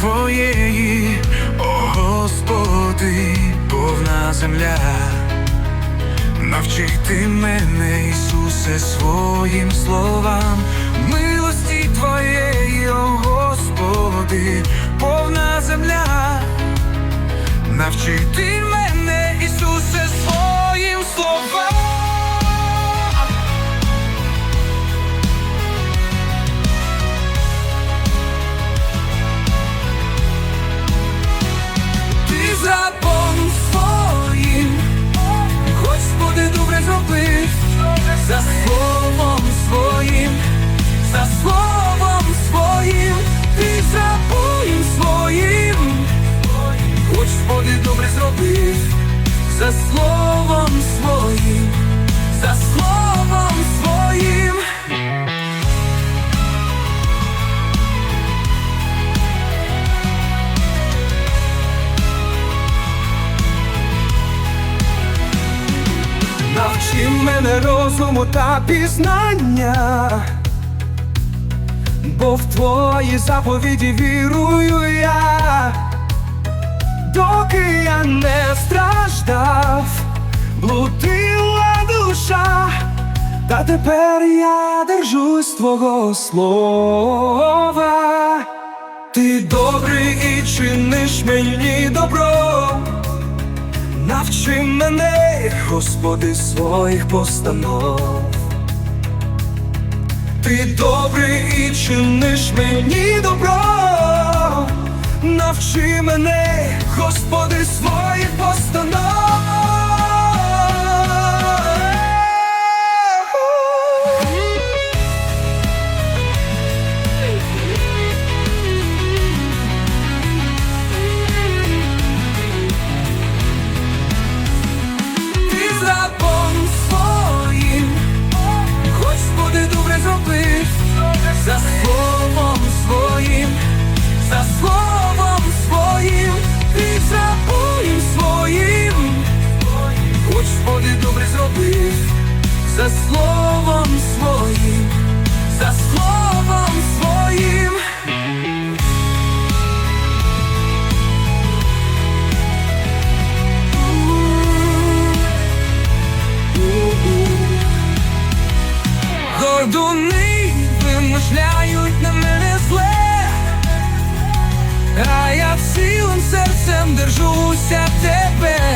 Твоєї, о Господи, повна земля. Навчи ти мене, Ісусе, своїм словам, милості Твоєї, о Господи, повна земля. Навчи ти за словом своїм, за словом своїм. Навчи мене розуму та пізнання, бо в твої заповіді вірую я, блудила душа, та тепер я держусь твого слова. Ти добрий і чиниш мені добро. Навчи мене, Господи, своїх постанов. Ти добрий і чиниш мені добро. Навчи мене, Господи, своїх Господи, добре зробив, за словом своїм, за словом своїм. Гордуни вимишляють на мене зле, а я цілим серцем держуся тебе.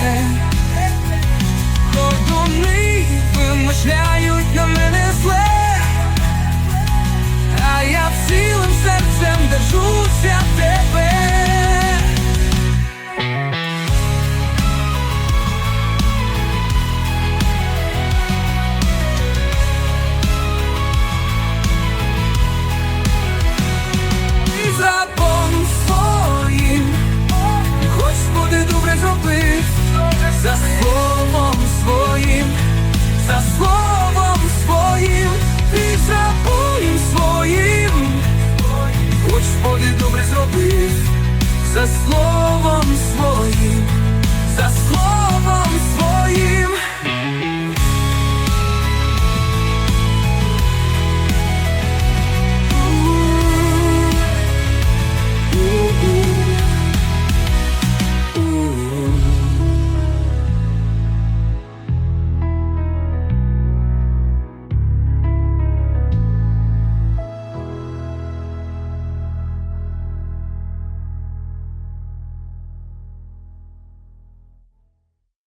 За словом своїм.